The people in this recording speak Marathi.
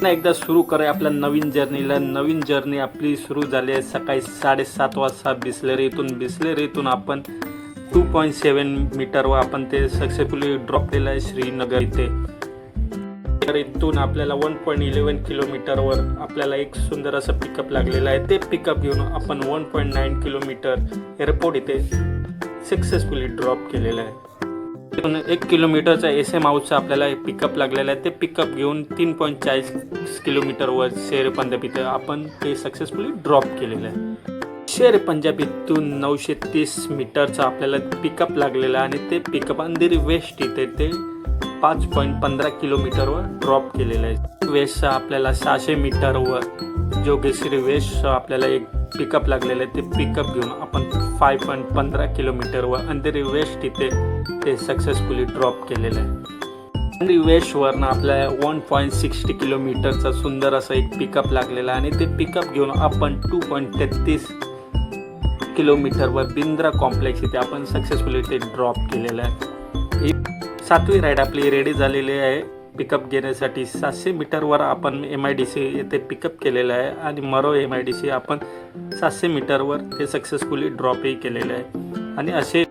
पुन्हा एकदा सुरू करे आपल्या नवीन जर्नीला. नवीन जर्नी आपली सुरू झाली आहे सकाळी साडेसात वाजता बिसलेरीतून इथून. इथून आपण टू पॉईंट सेवन मीटरवर आपण ते सक्सेसफुली ड्रॉप केलं आहे श्रीनगर इथे. तर इथून आपल्याला वन पॉईंट इलेवन किलोमीटरवर आपल्याला एक सुंदर असं पिकअप लागलेलं आहे. ते पिकअप घेऊन आपण one point nine kilometre airport इथे सक्सेसफुली ड्रॉप केलेलं आहे. तिथून एक किलोमीटरचा एस एम हाऊसचा आपल्याला पिकअप लागलेला आहे. ते पिकअप घेऊन तीन पॉईंट चाळीस किलोमीटरवर शेर पंजाब इथं आपण ते सक्सेसफुली ड्रॉप केलेलं आहे. शेर पंजाब इथून नऊशे तीस मीटरचा आपल्याला पिकअप लागलेला आहे आणि ते पिकअप अंधेरी वेस्ट इथे ते पाच पॉईंट पंधरा किलोमीटरवर ड्रॉप केलेलं आहे. वेस्टचा आपल्याला सहाशे मीटरवर जोगेश्वरी वेस्ट आपल्याला एक पिकअप लागलेलं आहे. ते पिकअप घेऊन आपण फाय पॉईंट पंधरा किलोमीटरवर अंधेरी वेस्ट इथे ते सक्सेसफुली ड्रॉप केलेलं आहे. अंधेरी वेस्टवरनं आपल्या वन पॉईंट सिक्स्टी किलोमीटरचा सुंदर असा एक पिकअप लागलेला आहे आणि ते पिकअप घेऊन आपण टू पॉईंट तेहतीस किलोमीटरवर बिंद्रा कॉम्प्लेक्स इथे आपण सक्सेसफुली ते ड्रॉप केलेलं आहे. ही सातवी राईड आपली रेडी झालेली आहे. पिकअप घेण्यासाठी सातशे मीटरवर आपण एम आय डी सी येथे पिकअप केलेलं आहे आणि मरो एम आय डी सी आपण सातशे मीटरवर ते सक्सेसफुली ड्रॉपही केलेलं आहे. आणि असे